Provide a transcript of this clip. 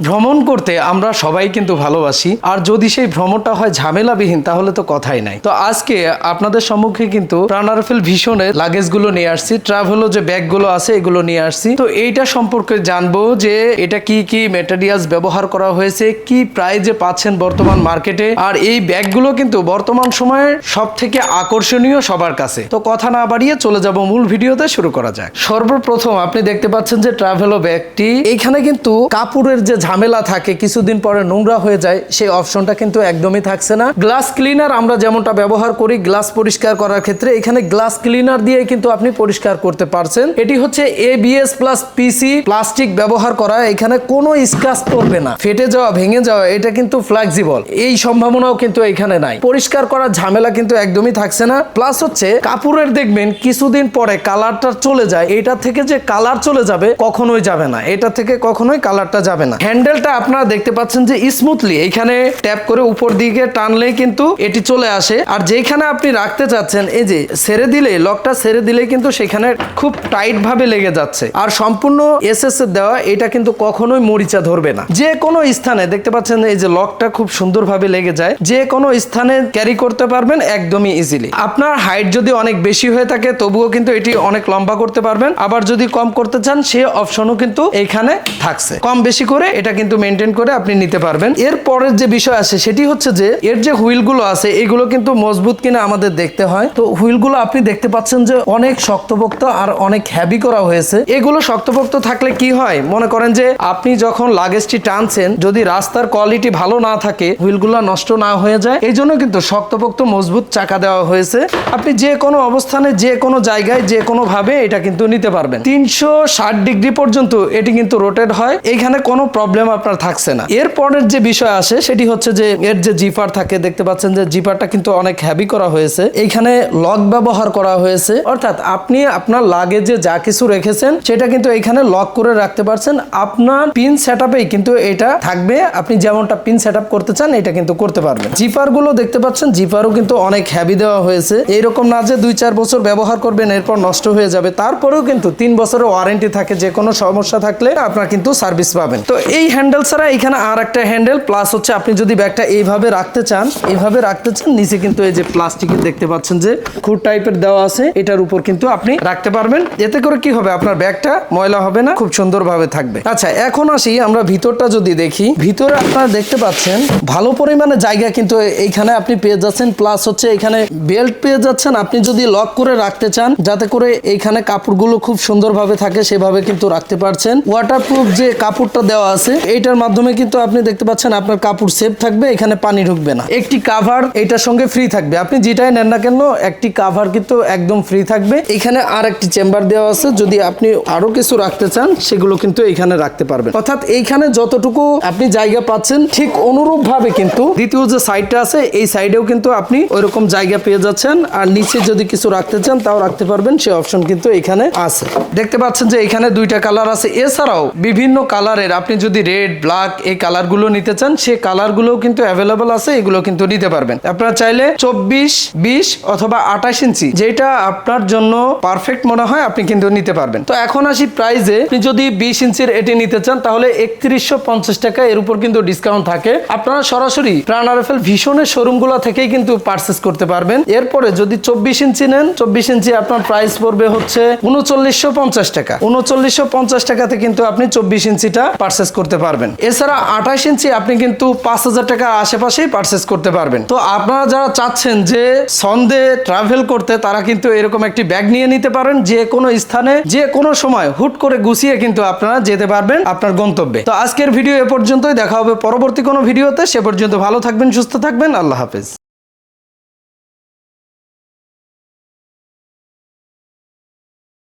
ভ্রমণ করতে আমরা সবাই কিন্তু ভালোবাসি, আর যদি সেই ভ্রমণটা হয় ঝামেলাবিহীন তাহলে তো কথাই নাই। তো আজকে আপনাদের সম্মুখে কিন্তু প্রাণারফেল ভীষণের লাগেজগুলো নিয়ে আসছি ট্রাভেলও যে ব্যাগগুলো আছে এগুলো নিয়ে আসছি। তো এইটা সম্পর্কে জানব যে এটা কি কি মেটেরিয়ালস ব্যবহার করা হয়েছে, কি প্রাইজে পাচ্ছেন বর্তমান মার্কেটে আর এই ব্যাগগুলো কিন্তু বর্তমান সময়ে সব থেকে আকর্ষণীয় সবার কাছে। তো কথা না বাড়িয়ে চলে যাব মূল ভিডিওতে, শুরু করা যাক। সর্বপ্রথম আপনি দেখতে পাচ্ছেন যে ট্রাভেলো ব্যাগটি এখানে কিন্তু কাপড়ের যে ঝামেলা থাকে, কিছুদিন পরে নোংরা হয়ে যায়, সেই অপশনটা কিন্তু একদমই থাকছে না। গ্লাস ক্লিনার আমরা যেমনটা ব্যবহার করি, গ্লাস পরিষ্কার করার ক্ষেত্রে এখানে গ্লাস ক্লিনার দিয়ে কিন্তু আপনি পরিষ্কার করতে পারছেন। এটি হচ্ছে এবিএস প্লাস পিসি প্লাস্টিক ব্যবহার করা, এখানে কোনো স্ক্রাচ পড়বে না। ফেটে যাওয়া, ভেঙে যাওয়া, এটা কিন্তু ফ্লেক্সিবল এই সম্ভাবনাও কিন্তু এখানে নাই। পরিষ্কার করার ঝামেলা কিন্তু একদমই থাকছে না। প্লাস হচ্ছে, কাপড়ের দেখবেন, কিছুদিন পরে কালারটা চলে যায়, এটা থেকে যে কালার চলে যাবে, কখনোই যাবে না। এটা থেকে কখনোই কালারটা যাবে না। হ্যান্ডেলটা আপনারা দেখতে পাচ্ছেন যে স্মুথলি এখানে ট্যাপ করে উপর দিকে টানলেই কিন্তু এটি চলে আসে। আর যেখানে আপনি রাখতে চাচ্ছেন, এই যে ছেড়ে দিলে, লকটা ছেড়ে দিলে কিন্তু সেখানে খুব টাইট ভাবে লেগে যাচ্ছে। আর সম্পূর্ণ এসএস এর দেওয়া, এটা কিন্তু কখনোই মরিচা ধরবে না। যে কোনো স্থানে, দেখতে পাচ্ছেন এই যে লকটা খুব সুন্দরভাবে লেগে যায়। যে কোনো স্থানে ক্যারি করতে পারবেন একদমই ইজিলি আপনার হাইট যদি অনেক বেশি হয়ে থাকে, তবুও কিন্তু এটি অনেক লম্বা করতে পারবেন। আবার যদি কম করতে চান, সে অপশনও কিন্তু এখানে থাকছে। কম বেশি করে এটা কিন্তু মেনটেন করে আপনি নিতে পারবেন। এর পরের যে বিষয় আছে, সেটি হচ্ছে যে, এর যে হুইলগুলো আছে, এগুলো কিন্তু মজবুত কিনা আমাদের দেখতে হয়। তো হুইলগুলো আপনি দেখতে পাচ্ছেন যে, অনেক শক্তপোক্ত আর অনেক হ্যাভি করা হয়েছে। এগুলো শক্তপোক্ত থাকলে কি হয়? মনে করেন যে, আপনি যখন লাগেজটি টানছেন, যদি রাস্তার কোয়ালিটি ভালো না থাকে, হুইলগুলো নষ্ট না হয়ে যায় এই জন্য কিন্তু শক্তপোক্ত মজবুত চাকা দেওয়া হয়েছে। আপনি যে কোনো অবস্থানে, যে কোনো জায়গায়, যে কোনো ভাবে এটা কিন্তু নিতে পারবেন। তিনশো ষাট ডিগ্রি পর্যন্ত এটি কিন্তু রোটেট হয়। এইখানে কোনো প্রবলেম আপনার থাকছে না। এর পরের যে বিষয় আসে, সেটি হচ্ছে যে এর যে জিপার থাকে, দেখতে পাচ্ছেন যে জিপারটা কিন্তু অনেক হ্যাভি করা হয়েছে। এইখানে লক ব্যবহার করা হয়েছে। অর্থাৎ আপনি আপনার লাগেজে যা কিছু রেখেছেন, সেটা কিন্তু এখানে লক করে রাখতে পারছেন। আপনার পিন সেট কিন্তু এটা থাকবে। আপনি যেমনটা পিন সেট করতে চান, এটা কিন্তু করতে পারবেন। জিপারগুলো দেখতে পাচ্ছেন জিপারও কিন্তু অনেক হ্যাভি দেওয়া হয়েছে। এইরকম না যে দুই চার বছর ব্যবহার করবেন, এরপর নষ্ট হয়ে যাবে। তারপরেও কিন্তু তিন বছরের ওয়ারেন্টি থাকে যে কোনো সমস্যা থাকলে আপনার কিন্তু সার্ভিস পাবেন। তো এই হ্যান্ডেল ছাড়া এখানে আর একটা হ্যান্ডেল প্লাস হচ্ছে আপনি যদি ব্যাগটা এইভাবে রাখতে চান, এইভাবে রাখতে চান, নিচে কিন্তু এই যে প্লাস্টিকের দেখতে পাচ্ছেন যে খুব টাইপের দেওয়া আছে, এটার উপর কিন্তু আপনি রাখতে পারবেন। এতে করে কি হবে? আপনার ব্যাগটা ময়লা হবে না, খুব সুন্দরভাবে থাকবে। আচ্ছা এখন আসি আমরা ভিতরটা যদি দেখি। ভিতরে আপনারা দেখতে পাচ্ছেন, ভালো পরিমাণে জায়গা কিন্তু এইখানে আপনি পেয়ে যাচ্ছেন প্লাস হচ্ছে এখানে বেল্ট পেয়ে যাচ্ছেন। আপনি যদি লক করে রাখতে চান, যাতে করে এইখানে কাপড়গুলো খুব সুন্দরভাবে থাকে, সেভাবে কিন্তু রাখতে পারছেন। ওয়াটারপ্রুফ যে কাপড়টা দেওয়া আছে এইটার মাধ্যমে কিন্তু আপনি দেখতে পাচ্ছেন আপনার কাপড় সেফ থাকবে, এখানে পানি ঢুকবে না। একটি কাভার এটার সঙ্গে ফ্রি থাকবে। আপনি যেটাই নেন না কেন, একটি কাভার কিন্তু একদম ফ্রি থাকবে। এখানে আর একটি চেম্বার দেওয়া আছে। যদি আপনি আরও কিছু রাখতে চান, সেগুলো কিন্তু এখানে রাখতে পারবেন। অর্থাৎ এইখানে যতটুকু আপনি জায়গা পাচ্ছেন, ঠিক অনুরূপ ভাবে কিন্তু দ্বিতীয় যে সাইডটা আছে, এই সাইডেও কিন্তু আপনি ওইরকম জায়গা পেয়ে যাচ্ছেন। আর নিচে যদি কিছু রাখতে চান, তাও রাখতে পারবেন। সে অপশন কিন্তু এখানে আছে। দেখতে পাচ্ছেন যে এখানে দুইটা কালার আছে। এছাড়াও বিভিন্ন কালারের আপনি যদি রেড ব্ল্যাক এই কালারগুলো নিতে চান, সে কালারগুলোও কিন্তু অ্যাভেলেবল আছে, এগুলো কিন্তু নিতে পারবেন। আপনারা চাইলে চব্বিশ, বিশ অথবা আঠাশ ইঞ্চি, যেটা আপনার জন্য পারফেক্ট মনে হয়, আপনি কিন্তু নিতে পারবেন। তো এখন আসি প্রাইজে আপনি যদি বিশ ইঞ্চির এটি নিতে চান, তাহলে একত্রিশশো পঞ্চাশ টাকা এর উপর কিন্তু ডিসকাউন্ট থাকে। আপনারা সরাসরি প্রাণ আরএফএল ভীষণের শোরুমগুলো থেকেই কিন্তু পারচেস করতে পারবেন। এরপরে যদি চব্বিশ ইঞ্চি নেন, চব্বিশ ইঞ্চি আপনার প্রাইস পড়বে হচ্ছে উনচল্লিশশো পঞ্চাশ টাকা। উনচল্লিশশো পঞ্চাশ টাকাতে কিন্তু আপনি চব্বিশ ইঞ্চিটা পারচেস করতে পারবেন। এছাড়া আঠাশ ইঞ্চি আপনি কিন্তু পাঁচ হাজার টাকা আশেপাশেই পারচেস করতে পারবেন। তো আপনারা যারা চাচ্ছেন যে সন্ধে ট্রাভেল করতে, তারা কিন্তু এরকম একটি ব্যাগ নিয়ে নিতে পারেন, যে কোনো স্থানে, যে কোনো সময় হুট করে গুছিয়ে কিন্তু আপনারা যেতে পারবেন আপনার গন্তব্যে। তো আজকের ভিডিও এ পর্যন্তই, দেখা হবে পরবর্তী কোনো ভিডিওতে। সে পর্যন্ত ভালো থাকবেন, সুস্থ থাকবেন, আল্লাহ হাফেজ।